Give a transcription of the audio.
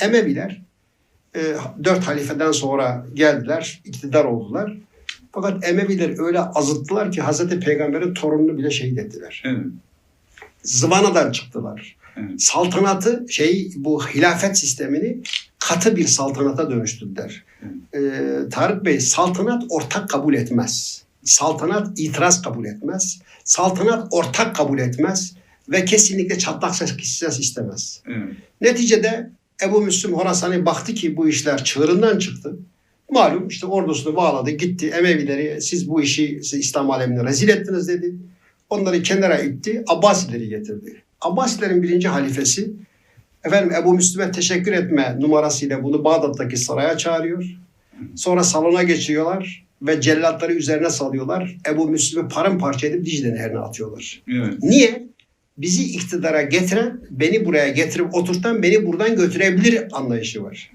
Emeviler e, dört halifeden sonra geldiler, iktidar oldular. Fakat Emeviler öyle azıttılar ki Hazreti Peygamber'in torununu bile şehit ettiler. Evet. Zıvanadan çıktılar. Evet. Saltanatı şey bu hilafet sistemini katı bir saltanata dönüştürdüler. Ee, Tarık Bey saltanat ortak kabul etmez. Saltanat itiraz kabul etmez. Saltanat ortak kabul etmez ve kesinlikle çatlak ses istemez. Evet. Neticede Ebu Müslüm Horasani baktı ki bu işler çığırından çıktı. Malum işte ordusunu bağladı gitti Emevileri siz bu işi siz İslam alemine rezil ettiniz dedi. Onları kenara itti Abbasileri getirdi. Abbasilerin birinci halifesi efendim Ebu Müslüm'e teşekkür etme numarasıyla bunu Bağdat'taki saraya çağırıyor. Sonra salona geçiyorlar ve cellatları üzerine salıyorlar. Ebu Müslüm'ü paramparça edip Dicle Nehri'ne atıyorlar. Evet. Niye? Bizi iktidara getiren, beni buraya getirip oturtan, beni buradan götürebilir anlayışı var.